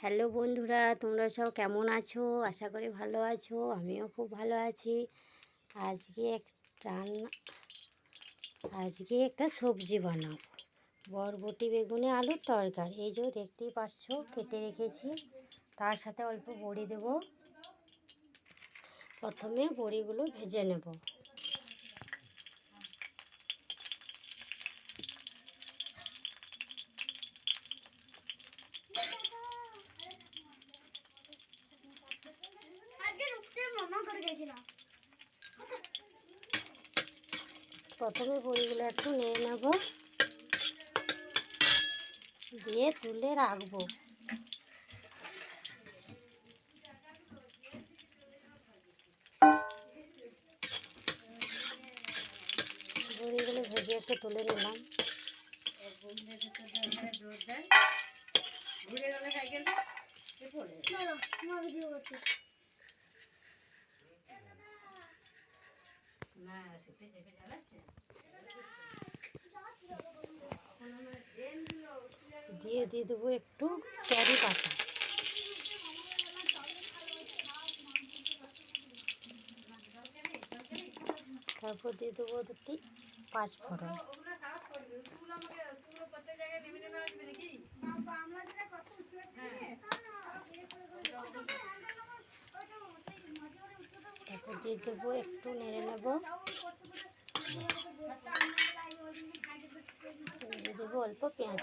Hello বন্ধুরা, তোমরা সব কেমন আছো? আশা করি ভালো আছো, আমিও খুব ভালো আছি। আজকে রান্না, আজকে একটা সবজি বানাবো। বরবটি, বেগুনে, আলুর তরকারি। এই যে দেখতেই পাচ্ছ কেটে রেখেছি। তার সাথে অল্প বড়ি দেব। প্রথমে বড়িগুলো ভেজে নেব আজকে রূপসে মামা করে গেছিলাম প্রথমে বড়িগুলো একটু নিয়ে নেব। দিয়ে তুলে রাখব। বড়িগুলো ভেজে একটু তুলে নিলাম। দিয়ে দিয়ে দেবো একটু ক্যারি পাতা। তারপর দিয়ে দেবো দুটি পাঁচ ফোড়ন। তারপর দিয়ে দেবো, একটু নেড়ে নেব। দিয়ে দেবো অল্প পেঁয়াজ।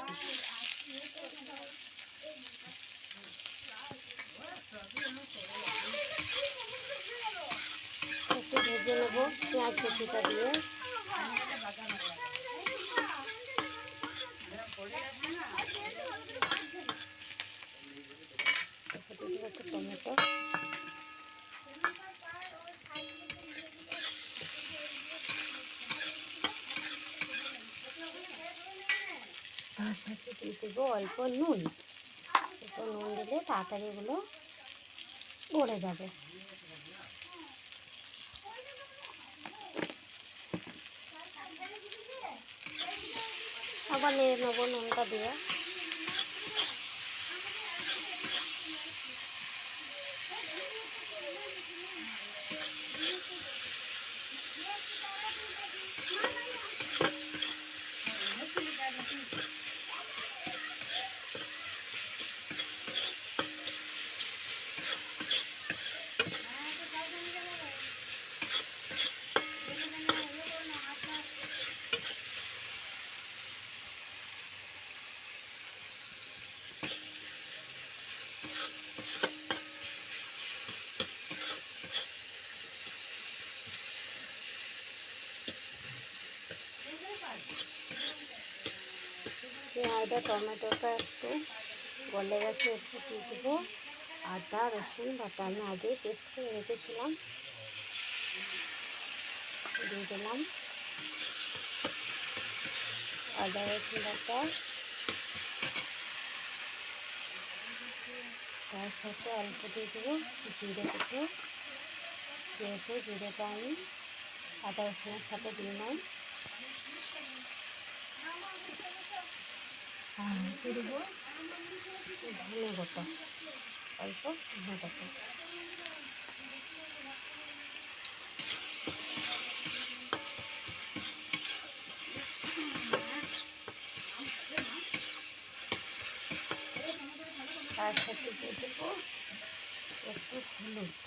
একটু ভেজে নেব পেঁয়াজ কুচিটা দিয়ে। টমেটো। দিয়ে দেবো অল্প নুন। অল্প নুন দিলে তাড়াতাড়ি এগুলো পড়ে যাবে। আবার নিয়ে নেব নুনটা দিয়ে। পেঁয়াজটা টমেটোটা একটু গলে গেছে, একটু দিয়ে দেবো। আদা রসুন বাটা আমি আগে পেস্ট করে রেখেছিলাম। দিয়ে দিলাম। আদা, রসুন বাটা। তার সাথে অল্প দিয়ে দেবো জিরে কুচো। যেহেতু জিরেটা আমি আদা রসুনের সাথে দিয়ে নিই আর দিয়ে দেবো ধনে গোটা অল্প ধনে গোটা তার সাথে দিয়ে দেবো একটু হলুদ তার সাথে দিয়ে দিলাম অল্প হলুদ দিয়ে দিলাম একটু লঙ্কা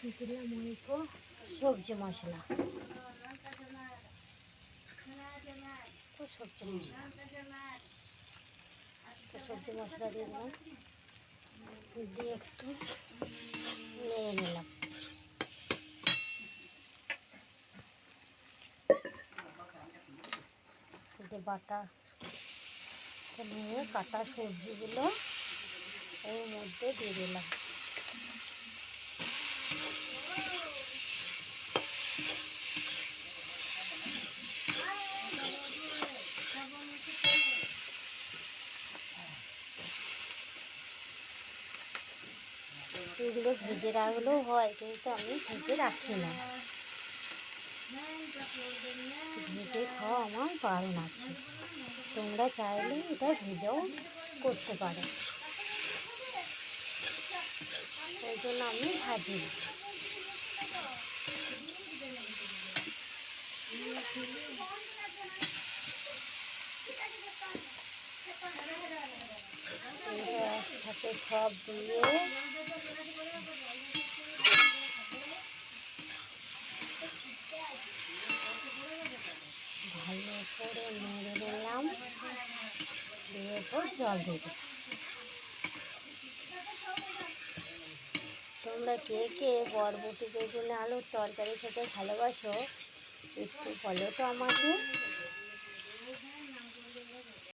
দিয়ে দিলাম অল্প সবজি মশলা। তো সবজি মশলা। তো সবজি মশলা দিয়ে দিলাম। দিয়ে একটু নেড়ে নিলাম। বাটা নিয়ে কাটা সবজিগুলো এর মধ্যে দিয়ে দিলাম। এগুলো ভেজে রাখলেও হয়, কিন্তু আমি ভেজে রাখি না। ভেজে খাওয়া আমার বারণ আছে। তোমরা চাইলে এটা ভেজেও করতে পারো। ওই জন্য আমি ভাজি একসাথে সব দিয়ে। ভালো করে নেড়ে নিলাম। দিয়ে এরপর জল দিয়ে তোমরা কে কে বরবটি বেগুনে আলুর তরকারি খেতে ভালোবাসো, একটু বলো তো আমাকে।